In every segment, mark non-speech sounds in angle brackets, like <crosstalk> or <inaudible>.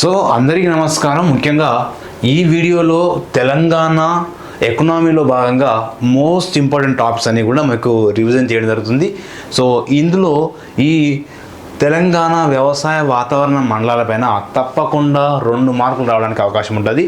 So అందరికీ నమస్కారం. ముఖ్యంగా ఈ వీడియోలో తెలంగాణ ఎకనామీలో భాగంగా మోస్ట్ ఇంపార్టెంట్ టాపిక్స్ అన్ని కూడా మీకు రివిజన్ చేయడం జరుగుతుంది. సో ఇందులో ఈ తెలంగాణ వ్యవసాయ వాతావరణ మండలాలపైన తప్పకుండా రెండు మార్కులు రావడానికి అవకాశం ఉంటుంది.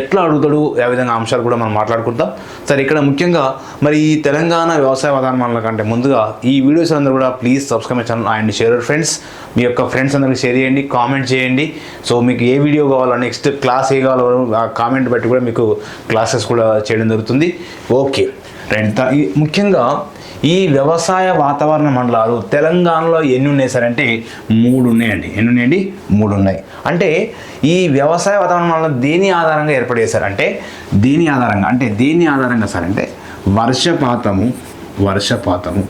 ఎట్లా అడుగుతాడు ఏ విధంగా అంశాలు కూడా మనం మాట్లాడుకుంటాం సరే ఇక్కడ ముఖ్యంగా మరి ఈ తెలంగాణ వ్యవసాయ వాతావరణ మండలం కంటే ముందుగా ఈ వీడియోస్ అందరూ కూడా please subscribe channel and share friends. మీ యొక్క ఫ్రెండ్స్ అందరికి షేర్ చేయండి కామెంట్ చేయండి. సో మీకు ఏ వీడియో కావాలో నెక్స్ట్ క్లాస్ ఏ కావాలో ఆ కామెంట్ బట్టి కూడా మీకు క్లాసెస్ కూడా చేయడం జరుగుతుంది. ఓకే. రైట్ ముఖ్యంగా ఈ వ్యవసాయ వాతావరణ మండలాలు తెలంగాణలో ఎన్ని ఉన్నాయి సార్ అంటే మూడు ఉన్నాయండి ఎన్ని ఉన్నాయండి మూడు ఉన్నాయి అంటే ఈ వ్యవసాయ వాతావరణ మండలం దేని ఆధారంగా ఏర్పాటు చేశారు అంటే దేని ఆధారంగా? అంటే దేని ఆధారంగా సార్ అంటే వర్షపాతము వర్షపాతము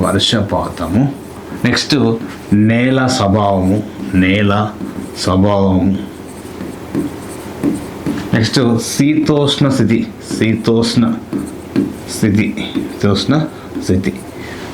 వర్షపాతము నెక్స్ట్ నేల స్వభావము నేల స్వభావము నెక్స్ట్ శీతోష్ణ స్థితి శీతోష్ణ స్థితి శీతోష్ణ స్థితి.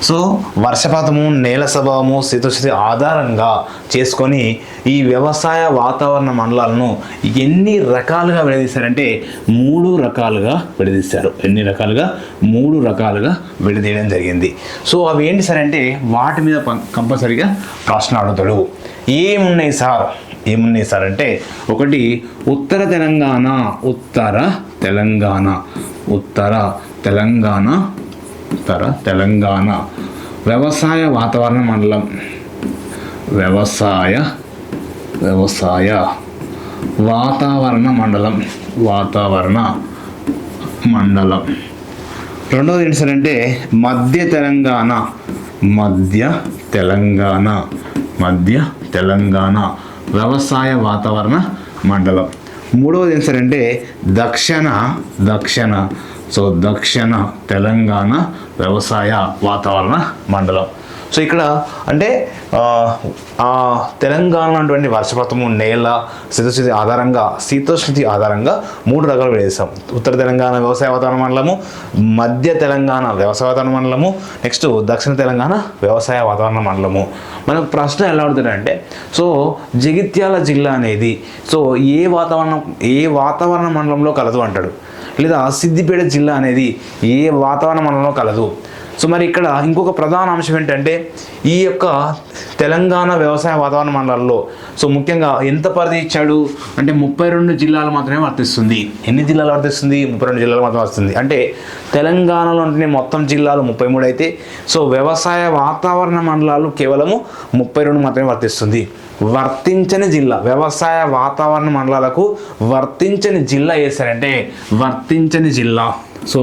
సో వర్షపాతము నేల స్వభావము శీతోస్థితి ఆధారంగా చేసుకొని ఈ వ్యవసాయ వాతావరణ మండలాలను ఎన్ని రకాలుగా విడదీశారంటే మూడు రకాలుగా విడదీశారు. ఎన్ని రకాలుగా? మూడు రకాలుగా విడదీయడం జరిగింది. సో అవి ఏంటి సార్ అంటే వాటి మీద పం- కంపల్సరీగా ప్రశ్న అడుగుతాడు. ఏమున్నాయి సార్? ఏమున్నాయి సార్ అంటే ఒకటి ఉత్తర తెలంగాణ ఉత్తర తెలంగాణ. ఉత్తర తెలంగాణ తర తెలంగాణ. వ్యవసాయ వాతావరణ మండలం. వ్యవసాయ వ్యవసాయ వాతావరణ మండలం. వాతావరణ మండలం. రెండవది ఏంటి సార్ అంటే మధ్య తెలంగాణ. మధ్య తెలంగాణ. మధ్య తెలంగాణ. వ్యవసాయ వాతావరణ మండలం. మూడవది ఏంటి సార్ అంటే దక్షిణ దక్షిణ. సో దక్షిణ తెలంగాణ వ్యవసాయ వాతావరణ మండలం. సో ఇక్కడ అంటే తెలంగాణ అటువంటి వర్షపాతము నేల శీతస్థితి ఆధారంగా శీతోష్ణతి ఆధారంగా మూడు రకాలు వేసాం ఉత్తర తెలంగాణ వ్యవసాయ వాతావరణ మండలము మధ్య తెలంగాణ వ్యవసాయ వాతావరణ మండలము నెక్స్ట్ దక్షిణ తెలంగాణ వ్యవసాయ వాతావరణ మండలము. మనకు ప్రశ్న ఎలా అవుతుందంటే సో జగిత్యాల జిల్లా అనేది సో ఏ వాతావరణం ఏ వాతావరణ మండలంలో కలదు అంటాడు? లేదా సిద్దిపేట జిల్లా అనేది ఏ వాతావరణ మండలంలో కలదు. సో మరి ఇక్కడ ఇంకొక ప్రధాన అంశం ఏంటంటే ఈ యొక్క తెలంగాణ వ్యవసాయ వాతావరణ మండలాల్లో సో ముఖ్యంగా ఎంత పరిధి ఇచ్చాడు? అంటే ముప్పై రెండు జిల్లాలు మాత్రమే వర్తిస్తుంది. ఎన్ని జిల్లాలు వర్తిస్తుంది? ముప్పై రెండు జిల్లాలు మాత్రమే వస్తుంది అంటే తెలంగాణలో ఉంటే మొత్తం జిల్లాలు ముప్పై మూడు అయితే సో వ్యవసాయ వాతావరణ మండలాలు కేవలము ముప్పై రెండు మాత్రమే వర్తిస్తుంది. వర్తించని జిల్లా వ్యవసాయ వాతావరణ మండలాలకు వర్తించని జిల్లా వేశారంటే వర్తించని జిల్లా. సో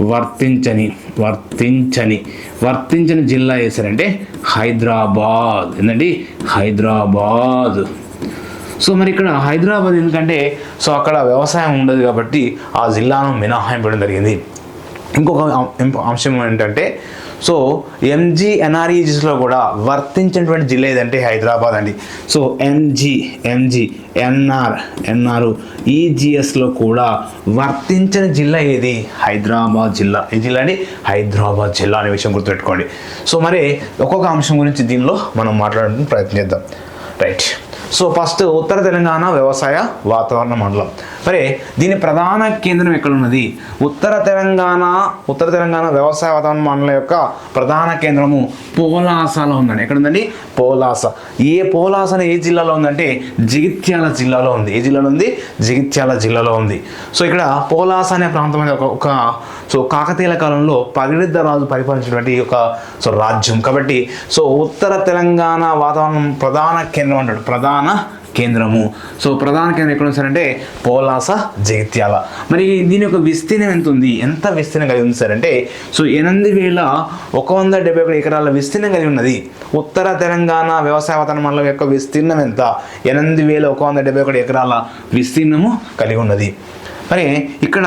వర్తించని వర్తించని వర్తించని జిల్లా వేశారంటే హైదరాబాద్. ఏంటండి హైదరాబాద్. సో మరి ఇక్కడ హైదరాబాద్ ఎందుకంటే సో అక్కడ వ్యవసాయం ఉండదు కాబట్టి ఆ జిల్లాను మినహాయింపడం జరిగింది. ఇంకొక అంశం ఏంటంటే సో ఎంజీ ఎన్ఆర్ఈజీస్లో కూడా వర్తించినటువంటి జిల్లా ఏదంటే హైదరాబాద్ అండి. So MG MG NR NR ఈజీఎస్లో కూడా వర్తించని జిల్లా ఏది? హైదరాబాద్ జిల్లా. ఈ జిల్లా అండి? హైదరాబాద్ జిల్లా అనే విషయం గుర్తుపెట్టుకోండి. సో మరి ఒక్కొక్క అంశం గురించి దీనిలో మనం మాట్లాడడానికి ప్రయత్నిద్దాం. రైట్. సో ఫస్ట్ ఉత్తర తెలంగాణ వ్యవసాయ వాతావరణ మండలం. మరి దీని ప్రధాన కేంద్రం ఎక్కడ ఉన్నది ఉత్తర తెలంగాణ ఉత్తర తెలంగాణ వ్యవసాయ వాతావరణ మండలం యొక్క ప్రధాన కేంద్రము పోలాసలో ఉందండి. ఎక్కడ ఉందండి పోలాస. ఏ పోలాస ఏ జిల్లాలో ఉందంటే జగిత్యాల జిల్లాలో ఉంది. ఏ జిల్లాలో ఉంది? జగిత్యాల జిల్లాలో ఉంది. సో ఇక్కడ పోలాస అనే ప్రాంతం అనేది ఒక ఒక సో కాకతీయుల కాలంలో పగిడిద్ద రాజు పరిపాలించినటువంటి ఒక సో రాజ్యం. కాబట్టి సో ఉత్తర తెలంగాణ వాతావరణం ప్రధాన కేంద్రం అంటాడు. ప్రధాన కేంద్రము. సో ప్రధాన కేంద్రం ఎక్కడ ఉంది పోలాస జగిత్యాల. మరి దీని యొక్క విస్తీర్ణం ఎంత ఉంది ఎంత విస్తీర్ణం కలిగి ఉంది సార్ అంటే సో ఎనిమిది వేల ఒక వంద డెబ్బై ఒకటి ఎకరాల విస్తీర్ణం కలిగి ఉన్నది. ఉత్తర తెలంగాణ వ్యవసాయ వాతావరణ మండలం యొక్క విస్తీర్ణం ఎంత? ఎనిమిది వేల ఒక వంద డెబ్బై ఒకటి ఎకరాల విస్తీర్ణము కలిగి ఉన్నది. మరి ఇక్కడ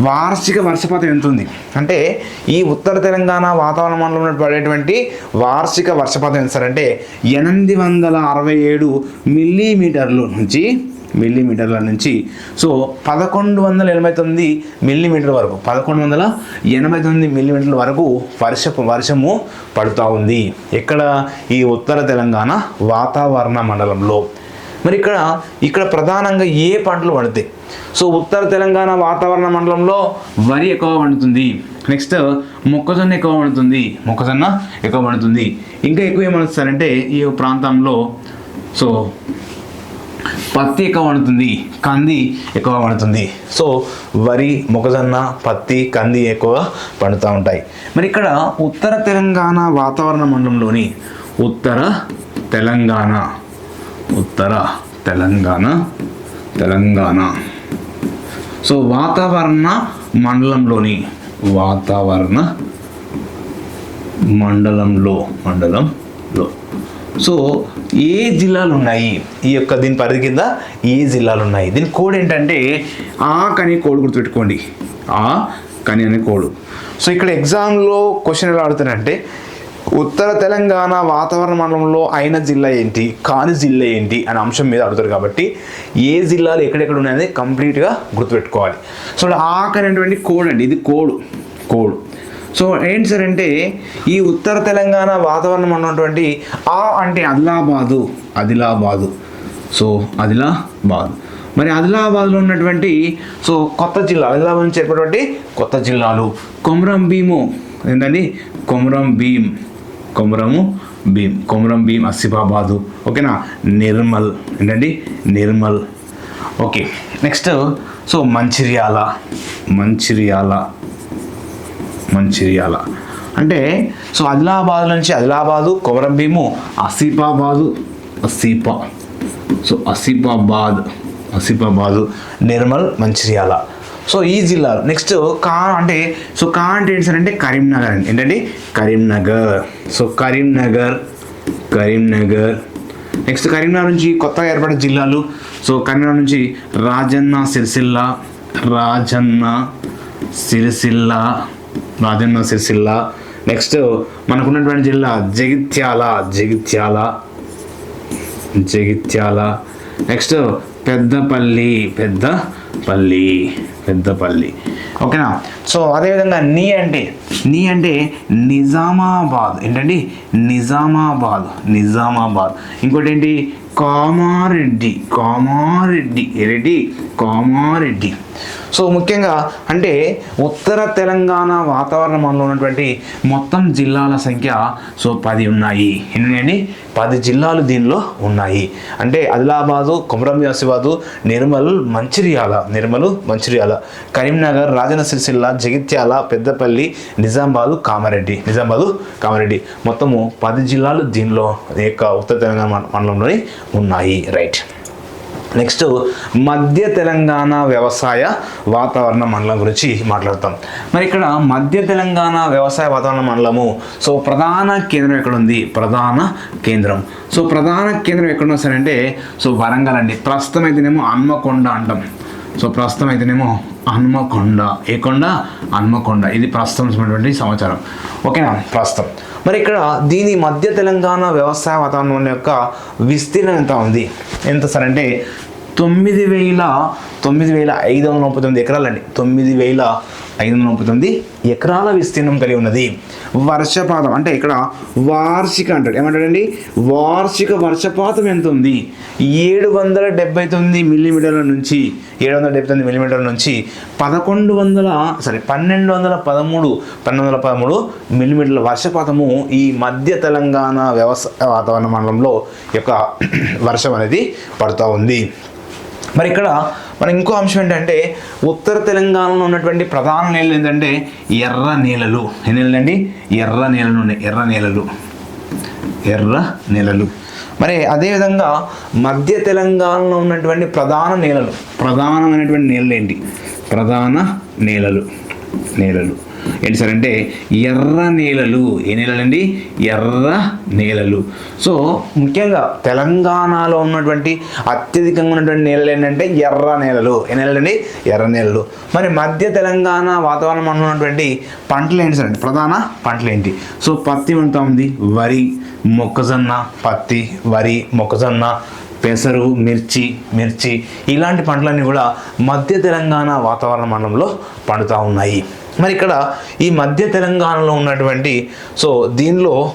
వార్షిక వర్షపాతం ఎంత ఉంది అంటే ఈ ఉత్తర తెలంగాణ వాతావరణ మండలంలో పడేటువంటి వార్షిక వర్షపాతం ఎంత సార్? అంటే ఎనిమిది వందల అరవై ఏడు మిల్లీమీటర్లు నుంచి మిల్లీమీటర్ల నుంచి సో పదకొండు వందల ఎనభై తొమ్మిది మిల్లీమీటర్ వరకు పదకొండు వందల ఎనభై తొమ్మిది మిల్లీమీటర్ల వరకు వర్షపు వర్షము పడుతూ ఉంది. ఎక్కడ? ఈ ఉత్తర తెలంగాణ వాతావరణ మండలంలో. మరి ఇక్కడ ఇక్కడ ప్రధానంగా ఏ పంటలు పండుతాయి సో ఉత్తర తెలంగాణ వాతావరణ మండలంలో వరి ఎక్కువ పండుతుంది. నెక్స్ట్ మొక్కజొన్న ఎక్కువ పండుతుంది. మొక్కజొన్న ఎక్కువ పండుతుంది. ఇంకా ఎక్కువ ఏమనుస్తారంటే ఈ ప్రాంతంలో సో పత్తి ఎక్కువ పండుతుంది. కంది ఎక్కువ పండుతుంది. సో వరి మొక్కజొన్న పత్తి కంది ఎక్కువ పండుతూ ఉంటాయి. మరి ఇక్కడ ఉత్తర తెలంగాణ వాతావరణ మండలంలోని ఉత్తర తెలంగాణ ఉత్తర తెలంగాణ తెలంగాణ. సో వాతావరణ మండలంలోని వాతావరణ మండలంలో మండలంలో. సో ఏ జిల్లాలు ఉన్నాయి ఈ యొక్క దీని పరిధి కింద ఏ జిల్లాలు ఉన్నాయి దీని కోడ్ ఏంటంటే ఆ కని కోడ్ గుర్తుపెట్టుకోండి. ఆ కని అనే కోడ్ సో ఇక్కడ ఎగ్జామ్లో క్వశ్చన్ ఎలా అడుగుతారంటే ఉత్తర తెలంగాణ వాతావరణ మండలంలో అయిన జిల్లా ఏంటి? కాని జిల్లా ఏంటి? అనే అంశం మీద అడుగుతారు కాబట్టి ఏ జిల్లాలు ఎక్కడెక్కడ ఉన్నాయని కంప్లీట్గా గుర్తుపెట్టుకోవాలి. సో ఇక్కడ ఆ కోడ్ అండి. ఇది కోడ్. కోడ్. సో ఏంటి సార్ అంటే ఈ ఉత్తర తెలంగాణ వాతావరణం ఉన్నటువంటి ఆ అంటే ఆదిలాబాదు ఆదిలాబాదు. సో ఆదిలాబాద్. మరి ఆదిలాబాద్లో ఉన్నటువంటి సో కొత్త జిల్లా ఆదిలాబాద్ నుంచి ఏర్పడినటువంటి కొత్త జిల్లాలు కొమరం భీము. ఏంటండి కొమరం భీం. కొమరము భీం కొమరం భీం ఆసిఫాబాదు. ఓకేనా? నిర్మల్. ఏంటండి? Nirmal. Okay. Next so Mancherial. Mancherial. Mancherial. అంటే సో ఆదిలాబాద్ నుంచి ఆదిలాబాదు కొమరం భీము ఆసిఫాబాదు అసిఫా సో ఆసిఫాబాద్ ఆసిఫాబాదు నిర్మల్ మంచిర్యాల. సో ఈ జిల్లాలు నెక్స్ట్ కా అంటే సో కా అంటే ఏంటి సార్ అంటే కరీంనగర్ అండి. ఏంటండి? కరీంనగర్. సో కరీంనగర్ కరీంనగర్. నెక్స్ట్ కరీంనగర్ నుంచి కొత్తగా ఏర్పడే జిల్లాలు. సో కరీంనగర్ నుంచి రాజన్న సిరిసిల్ల రాజన్న సిరిసిల్ల రాజన్న సిరిసిల్ల. నెక్స్ట్ మనకున్నటువంటి జిల్లా జగిత్యాల జగిత్యాల జగిత్యాల. నెక్స్ట్ పెద్దపల్లి పెద్దపల్లి పెద్దపల్లి. ఓకేనా? సో అదేవిధంగా నీ అంటే నీ అంటే నిజామాబాద్. ఏంటండి? నిజామాబాద్. నిజామాబాద్. ఇంకోటి ఏంటి కామారెడ్డి. కామారెడ్డి రెడ్డి? కామారెడ్డి. సో ముఖ్యంగా అంటే ఉత్తర తెలంగాణ వాతావరణ మండలంలో ఉన్నటువంటి మొత్తం జిల్లాల సంఖ్య సో పది ఉన్నాయి. ఎన్ని పది జిల్లాలు దీనిలో ఉన్నాయి. అంటే ఆదిలాబాదు కొమరం ఆసిఫాబాదు నిర్మల్ మంచిర్యాల నిర్మల్ మంచిర్యాల కరీంనగర్ రాజన్న సిరిసిల్ల జగిత్యాల పెద్దపల్లి నిజామాబాదు కామారెడ్డి నిజామాబాదు కామారెడ్డి. మొత్తము పది జిల్లాలు దీనిలో యొక్క ఉత్తర తెలంగాణ మండలంలోనే ఉన్నాయి. రైట్. నెక్స్ట్ మధ్య తెలంగాణ వ్యవసాయ వాతావరణ మండలం గురించి మాట్లాడతాం. మరి ఇక్కడ మధ్య తెలంగాణ వ్యవసాయ వాతావరణ మండలము సో ప్రధాన కేంద్రం ఎక్కడ ఉంది ప్రధాన కేంద్రం. సో ప్రధాన కేంద్రం ఎక్కడ సరే అంటే సో వరంగల్ అండి. ప్రస్తుతం అయితేనేమో హన్మకొండ అంటాం. సో ప్రస్తుతం అయితేనేమో హన్మకొండ. ఏ కొండ? హన్మకొండ. ఇది ప్రస్తుతం సమాచారం. ఓకేనా? ప్రస్తుతం. మరి ఇక్కడ దీని మధ్య తెలంగాణ వ్యవసాయ వాతావరణం యొక్క విస్తీర్ణం ఎంత ఉంది? ఎంత సార్ అంటే తొమ్మిది వేల తొమ్మిది వేల ఐదు వందల ముప్పై తొమ్మిది ఎకరాలండి. తొమ్మిది వేల ఐదు వందల ముప్పై తొమ్మిది ఎకరాల విస్తీర్ణం కలిగి ఉన్నది. వర్షపాతం అంటే ఇక్కడ వార్షిక అంటాడు ఏమంటాడండి? వార్షిక వర్షపాతం ఎంత ఉంది? ఏడు వందల డెబ్బై తొమ్మిది మిల్లీమీటర్ల నుంచి ఏడు వందల డెబ్బై తొమ్మిది మిల్లీమీటర్ల నుంచి పదకొండు వందల సారీ పన్నెండు వందల పదమూడు పన్నెండు వందల పదమూడు మిల్లీమీటర్ల వర్షపాతము ఈ మధ్య తెలంగాణ వ్యవసాయ వాతావరణ మండలంలో యొక్క <clears throat> వర్షం అనేది పడుతూ ఉంది. మరి ఇక్కడ మన ఇంకో అంశం ఏంటంటే ఉత్తర తెలంగాణలో ఉన్నటువంటి ప్రధాన నేలలు ఏంటంటే ఎర్ర నేలలు. ఎన్ని నేలలు ఎర్ర నేలలు ఉన్నాయి. ఎర్ర నేలలు. ఎర్ర నేలలు. మరి అదేవిధంగా మధ్య తెలంగాణలో ఉన్నటువంటి ప్రధాన నేలలు. ప్రధానమైనటువంటి నేలలు ఏంటి? ప్రధాన నేలలు. నేలలు. ఏంటి సార్ అంటే ఎర్ర నేలలు. ఏ నేలలండి? ఎర్ర నేలలు. సో ముఖ్యంగా తెలంగాణలో ఉన్నటువంటి అత్యధికంగా ఉన్నటువంటి నేలలు ఏంటంటే ఎర్ర నేలలు. ఏ నేలలండి? ఎర్ర నేలలు. మరి మధ్య తెలంగాణ వాతావరణం ఉన్నటువంటి పంటలు ఏంటి సార్ అంటే ప్రధాన పంటలు ఏంటి? సో పత్తి ఉంటా ఉంది. వరి మొక్కజొన్న పత్తి వరి మొక్కజొన్న పెసరు మిర్చి మిర్చి ఇలాంటి పంటలన్నీ కూడా మధ్య తెలంగాణ వాతావరణ మండలంలో పండుతూ ఉన్నాయి. మరి ఇక్కడ ఈ మధ్య తెలంగాణలో ఉన్నటువంటి సో దీనిలో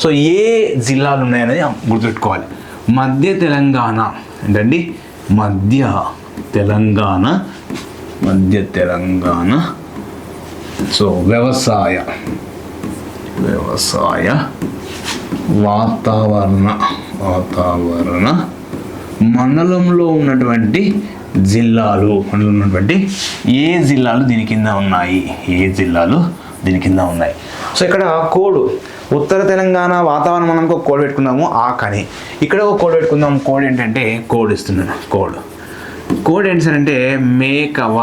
సో ఏ జిల్లాలు ఉన్నాయనేది గుర్తుపెట్టుకోవాలి. మధ్య తెలంగాణ ఏంటండి? మధ్య తెలంగాణ మధ్య తెలంగాణ. సో వ్యవసాయ వ్యవసాయ వాతావరణ. వాతావరణ మండలంలో ఉన్నటువంటి జిల్లాలు మండలంలో ఉన్నటువంటి ఏ జిల్లాలు దీని కింద ఉన్నాయి? ఏ జిల్లాలు దీని కింద ఉన్నాయి? సో ఇక్కడ కోడ్ ఉత్తర తెలంగాణ వాతావరణం మనకు ఒక కోడ్ పెట్టుకుందాము ఆ కని. ఇక్కడ ఒక కోడ్ పెట్టుకుందాం కోడ్ ఏంటంటే కోడ్ ఇస్తున్నాను కోడ్. కోడ్ ఏంటి సార్ అంటే మేకవ.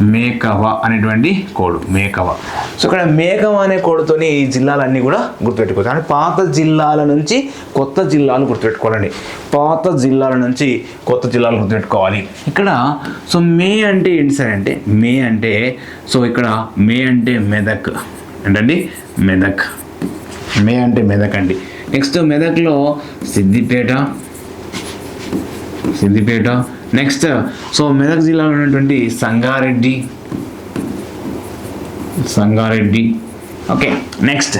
మేకవ అనేటువంటి కోడు మేకవ. సో ఇక్కడ మేకవ అనే కోడుతోని ఈ జిల్లాలన్నీ కూడా గుర్తుపెట్టుకోవచ్చు. అంటే పాత జిల్లాల నుంచి కొత్త జిల్లాలు గుర్తుపెట్టుకోవాలండి. పాత జిల్లాల నుంచి కొత్త జిల్లాలు గుర్తుపెట్టుకోవాలి. ఇక్కడ సో మే అంటే ఏంటి సార్ అంటే మే అంటే సో ఇక్కడ మే అంటే మెదక్ ఏంటండి? మెదక్. మే అంటే మెదక్ అండి. నెక్స్ట్ మెదక్లో సిద్దిపేట సిద్దిపేట నెక్స్ట్ సో మెదక్ జిల్లాలో ఉన్నటువంటి Sangareddy. Sangareddy. Okay next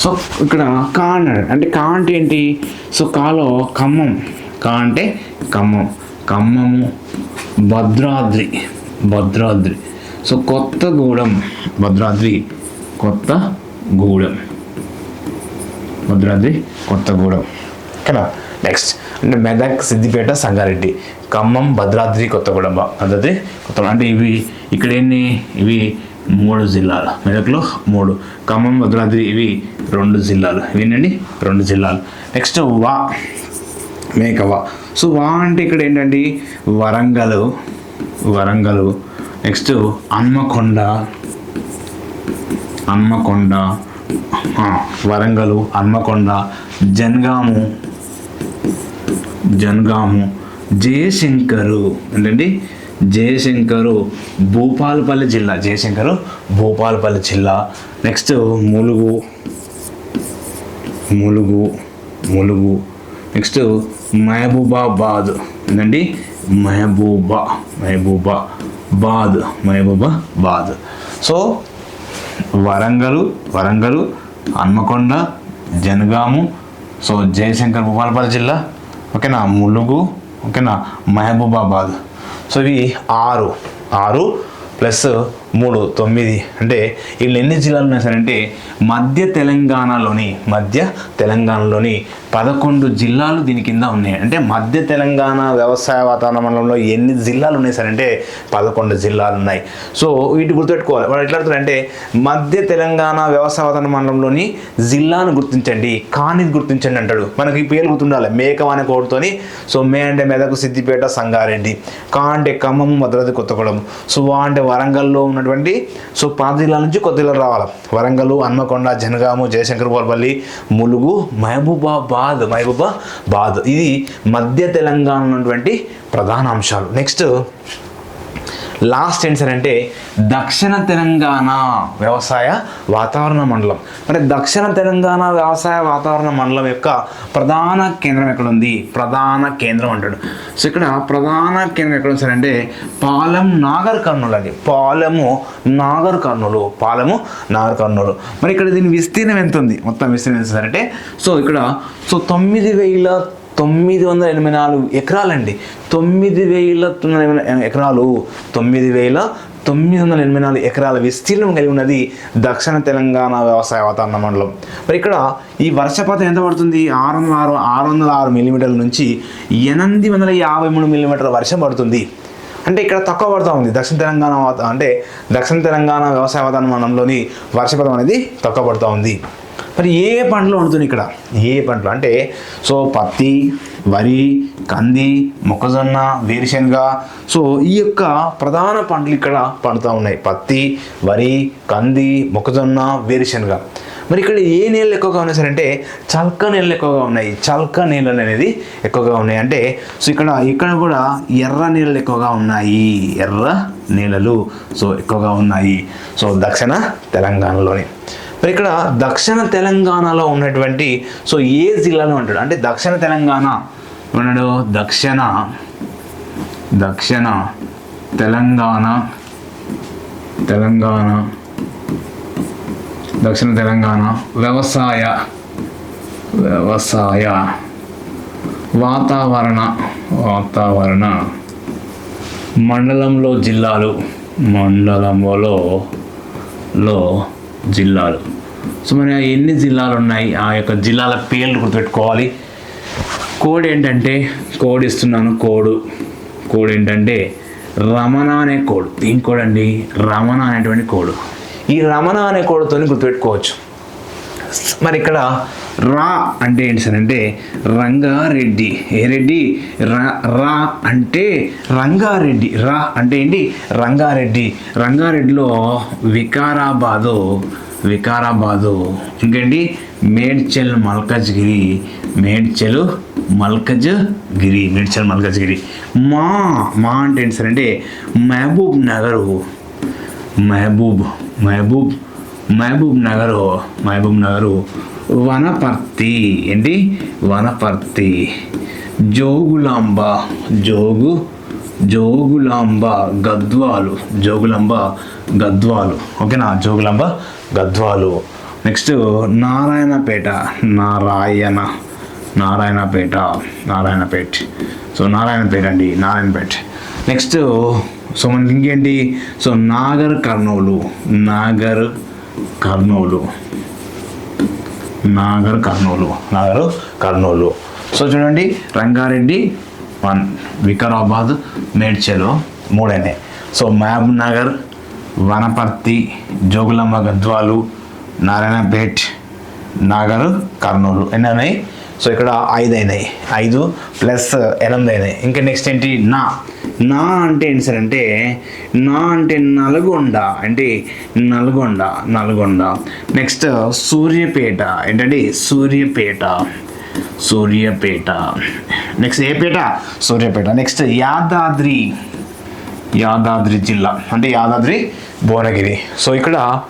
so ఇక్కడ కా అన్నాడు. అంటే కా అంటే ఏంటి? సో కాలో ఖమ్మం. కా అంటే ఖమ్మం. ఖమ్మము భద్రాద్రి. భద్రాద్రి. సో కొత్తగూడెం. భద్రాద్రి కొత్తగూడెం. భద్రాద్రి కొత్తగూడెం. కదా? నెక్స్ట్ అంటే మెదక్ సిద్దిపేట సంగారెడ్డి. ఖమ్మం భద్రాద్రి కొత్తగూడెం భద్రాద్రి కొత్తగూడెం. అంటే ఇవి ఇక్కడ ఎన్ని? ఇవి మూడు జిల్లాలు. మెదక్లో మూడు. ఖమ్మం భద్రాద్రి ఇవి రెండు జిల్లాలు. ఇవేనండి రెండు జిల్లాలు. నెక్స్ట్ వా మేకవా. సో వా అంటే ఇక్కడ ఏంటండి? వరంగల్. వరంగల్. నెక్స్ట్ హన్మకొండ. హన్మకొండ. వరంగలు వరంగల్ హన్మకొండ. జనగాము. జనగాము. జయశంకరు. ఏంటండి? జయశంకరు భూపాలపల్లి జిల్లా. జయశంకరు భూపాలపల్లి జిల్లా. నెక్స్ట్ ములుగు. ములుగు. ములుగు. నెక్స్ట్ మహబూబాబాద్. ఏంటండి? Mehbooba. Mahabubabad Mahabubabad. So Warangal Warangal Hanamkonda Jangaon. So Jayashankar Bhupalpally జిల్లా. ఓకేనా ములుగు. ఓకేనా? మహబూబాబాద్. సో ఇవి ఆరు. ఆరు ప్లస్ మూడు తొమ్మిది. అంటే వీళ్ళు ఎన్ని జిల్లాలు ఉన్నాయి సరే అంటే మధ్య తెలంగాణలోని మధ్య తెలంగాణలోని పదకొండు జిల్లాలు దీని కింద ఉన్నాయి. అంటే మధ్య తెలంగాణ వ్యవసాయ వాతావరణ మండలంలో ఎన్ని జిల్లాలు ఉన్నాయి సార్? అంటే పదకొండు జిల్లాలు ఉన్నాయి. సో వీటి గుర్తుపెట్టుకోవాలి. వాళ్ళు ఎట్లా అంటే మధ్య తెలంగాణ వ్యవసాయ వాతావరణ మండలంలోని జిల్లాను గుర్తించండి కానీ గుర్తించండి అంటాడు. మనకి పేరు గుర్తుండాలి. మేకం అనే కోడుతోని సో మే అంటే మెదకు సిద్దిపేట సంగారెడ్డి. కా అంటే ఖమ్మం భద్రాద్రి కొత్తగూడెం. సో వా అంటే వరంగల్లో ఉన్నటువంటి సో పాత జిల్లాల నుంచి కొత్త జిల్లాలు రావాలి. వరంగల్ హన్మకొండ జనగాము జయశంకర్ పోల్పల్లి ములుగు మహబూబాబాద్ మహబూబాబాద్ ఇది మధ్య తెలంగాణ ఉన్నటువంటి ప్రధాన అంశాలు. నెక్స్ట్ లాస్ట్ ఏంటి సార్ అంటే దక్షిణ తెలంగాణ వ్యవసాయ వాతావరణ మండలం. అంటే దక్షిణ తెలంగాణ వ్యవసాయ వాతావరణ మండలం యొక్క ప్రధాన కేంద్రం ఎక్కడ ఉంది ప్రధాన కేంద్రం అంటాడు. సో ఇక్కడ ప్రధాన కేంద్రం ఎక్కడ ఉంది సార్ అంటే పాలెం నాగర్ కర్నూలు అండి. పాలెము నాగర్ కర్నూలు. పాలెము నాగర్ కర్నూలు. మరి ఇక్కడ దీని విస్తీర్ణం ఎంత ఉంది మొత్తం విస్తీర్ణం ఎంత సార్ అంటే? సో ఇక్కడ సో తొమ్మిది వేల తొమ్మిది వందల ఎనభై నాలుగు ఎకరాలండి. తొమ్మిది వేల తొమ్మిది ఎకరాలు. తొమ్మిది వేల తొమ్మిది వందల ఎనభై నాలుగు ఎకరాల విస్తీర్ణం కలిగి ఉన్నది దక్షిణ తెలంగాణ వ్యవసాయ వాతావరణ మండలం. మరి ఇక్కడ ఈ వర్షపాతం ఎంత పడుతుంది? ఆరు వందల ఆరు ఆరు వందల ఆరు మిల్లీమీటర్ల నుంచి ఎనిమిది వందల యాభై మూడు మిల్లీమీటర్ల వర్షం పడుతుంది. అంటే ఇక్కడ తక్కువ పడుతూ ఉంది. దక్షిణ తెలంగాణ అంటే దక్షిణ తెలంగాణ వ్యవసాయ వాతావరణ మండలంలోని వర్షపాతం అనేది తక్కువ పడుతూ ఉంది. మరి ఏ పంటలు వండుతుంది ఇక్కడ? ఏ పంటలు? అంటే సో పత్తి వరి కంది మొక్కజొన్న వేరుశనగ. సో ఈ యొక్క ప్రధాన పంటలు ఇక్కడ పండుతూ ఉన్నాయి. పత్తి వరి కంది మొక్కజొన్న వేరుశనగ. మరి ఇక్కడ ఏ నీళ్ళు ఎక్కువగా ఉన్నాయి సార్? అంటే చల్క నీళ్ళు ఎక్కువగా ఉన్నాయి. చల్క నీళ్ళు అనేది ఎక్కువగా ఉన్నాయి. అంటే సో ఇక్కడ ఇక్కడ కూడా ఎర్ర నీళ్ళు ఎక్కువగా ఉన్నాయి. ఎర్ర నీళ్ళలు సో ఎక్కువగా ఉన్నాయి. సో దక్షిణ తెలంగాణలోని. మరి ఇక్కడ దక్షిణ తెలంగాణలో ఉన్నటువంటి సో ఏ జిల్లాలో ఉంటాడు? అంటే దక్షిణ తెలంగాణ ఉన్నాడు దక్షిణ దక్షిణ తెలంగాణ తెలంగాణ దక్షిణ తెలంగాణ వ్యవసాయ వ్యవసాయ వాతావరణ వాతావరణ మండలంలో జిల్లాలు మండలంలో లో జిల్లాలు. సో మరి ఎన్ని జిల్లాలు ఉన్నాయి ఆ యొక్క జిల్లాల పేర్లు గుర్తుపెట్టుకోవాలి. కోడ్ ఏంటంటే కోడ్ ఇస్తున్నాను కోడ్. కోడ్ ఏంటంటే రమణ అనే కోడ్. ఇంకోడండి రమణ అనేటువంటి కోడ్. ఈ రమణ అనే కోడ్తో గుర్తుపెట్టుకోవచ్చు. మరి ఇక్కడ రా అంటే ఏంటి సార్ అంటే రంగారెడ్డి. ఏ రెడ్డి? రా అంటే రంగారెడ్డి. రా అంటే ఏంటి? రంగారెడ్డి. రంగారెడ్డిలో వికారాబాదు వికారాబాదు. ఇంకేంటి? మేడ్చల్ మల్కజ్గిరి. మేడ్చల్ మల్కజ్గిరి. మేడ్చల్ మల్కజ్గిరి. మా మా అంటే ఏంటి సార్ అంటే మహబూబ్ నగరు. మహబూబ్ మహబూబ్ మహబూబ్ నగర్ మహబూబ్ నగరు వనపర్తి. ఏంటి? వనపర్తి. జోగులాంబ జోగు జోగులాంబ గద్వాలు. జోగులాంబ గద్వాలు. ఓకేనా? జోగులాంబ గద్వాలు. నెక్స్ట్ నారాయణపేట. నారాయణ. నారాయణపేట. నారాయణపేట. సో నారాయణపేట అండి. నారాయణపేట. నెక్స్ట్ సో మనకి ఇంకేంటి? So Nagarkurnool. Nagarkurnool. Nagarkurnool. Nagarkurnool. So చూడండి రంగారెడ్డి వన్ వికారాబాద్ మేడ్చల్ మూడైనాయి so Mahabubnagar Wanaparthy Jogulamma Gadwal Narayanpet Nagarkurnool. ఎన్ని ఉన్నాయి సో ఇక్కడ ఐదు అయినాయి ఐదు ప్లస్ ఎనిమిది అయినాయి ఇంకా నెక్స్ట్ ఏంటి? నా. నా అంటే ఏంటి సార్ అంటే నా అంటే నల్గొండ. అంటే నల్గొండ నల్గొండ. నెక్స్ట్ సూర్యపేట. ఏంటంటే సూర్యపేట. సూర్యపేట. నెక్స్ట్ ఏ పేట? సూర్యపేట. నెక్స్ట్ యాదాద్రి. యాదాద్రి జిల్లా. అంటే యాదాద్రి భువనగిరి. సో ఇక్కడ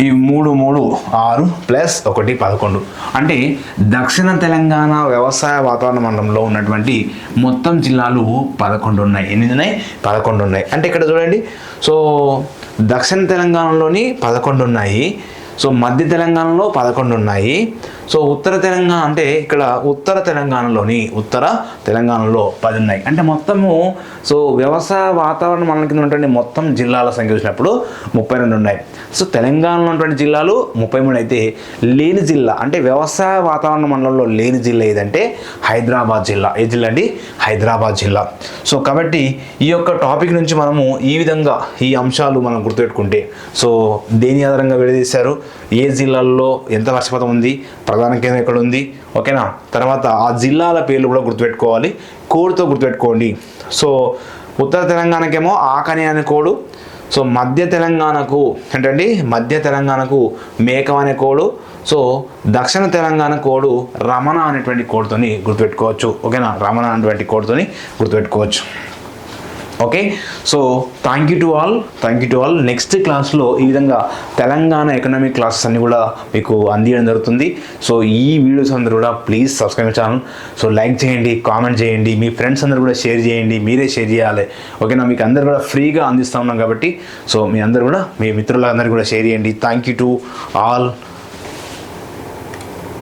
ఈ మూడు మూడు ఆరు ప్లస్ ఒకటి పదకొండు. అంటే దక్షిణ తెలంగాణ వ్యవసాయ వాతావరణ మండలంలో ఉన్నటువంటి మొత్తం జిల్లాలు పదకొండు ఉన్నాయి. ఎన్ని ఉన్నాయి పదకొండు ఉన్నాయి. అంటే ఇక్కడ చూడండి. సో దక్షిణ తెలంగాణలోని పదకొండు ఉన్నాయి. సో మధ్య తెలంగాణలో పదకొండు ఉన్నాయి. సో ఉత్తర తెలంగాణ అంటే ఇక్కడ ఉత్తర తెలంగాణలోని ఉత్తర తెలంగాణలో పది ఉన్నాయి. అంటే మొత్తము సో వ్యవసాయ వాతావరణ మన కింద ఉన్నటువంటి మొత్తం జిల్లాల సంఖ్య చూసినప్పుడు ముప్పై రెండు ఉన్నాయి. సో తెలంగాణలో ఉన్నటువంటి జిల్లాలు ముప్పై మూడు అయితే లేని జిల్లా. అంటే వ్యవసాయ వాతావరణ మండలంలో లేని జిల్లా ఏదంటే హైదరాబాద్ జిల్లా. ఏ జిల్లా అండి? హైదరాబాద్ జిల్లా. సో కాబట్టి ఈ యొక్క టాపిక్ నుంచి మనము ఈ విధంగా ఈ అంశాలు మనం గుర్తుపెట్టుకుంటే సో దేని ఆధారంగా విడదీశారు? ఏ జిల్లాల్లో ఎంత వర్షపాతం ఉంది? ప్రధాన కేంద్రం ఎక్కడ ఉంది ఓకేనా? తర్వాత ఆ జిల్లాల పేర్లు కూడా గుర్తుపెట్టుకోవాలి. కోడ్తో గుర్తుపెట్టుకోండి. సో ఉత్తర తెలంగాణకేమో ఆకని అనే కోడు. సో మధ్య తెలంగాణకు ఏంటండి? మధ్య తెలంగాణకు మేకం అనే కోడు. సో దక్షిణ తెలంగాణ కోడు రమణ అనేటువంటి కోడ్తోని గుర్తుపెట్టుకోవచ్చు. ఓకేనా? రమణ అనేటువంటి కోడ్తోని గుర్తుపెట్టుకోవచ్చు. Okay so thank you to all thank you to all next క్లాస్లో ఈ విధంగా తెలంగాణ ఎకనామిక్ క్లాసెస్ అన్ని కూడా మీకు అందించడం జరుగుతుంది. సో ఈ వీడియోస్ అందరూ కూడా please subscribe channel so like చేయండి కామెంట్ చేయండి. మీ ఫ్రెండ్స్ అందరూ కూడా షేర్ చేయండి. మీరే షేర్ చేయాలి. ఓకేనా మీకు అందరు కూడా ఫ్రీగా అందిస్తూ ఉన్నాం కాబట్టి. సో మీ అందరూ కూడా మీ మిత్రులందరూ కూడా షేర్ చేయండి. Thank you to all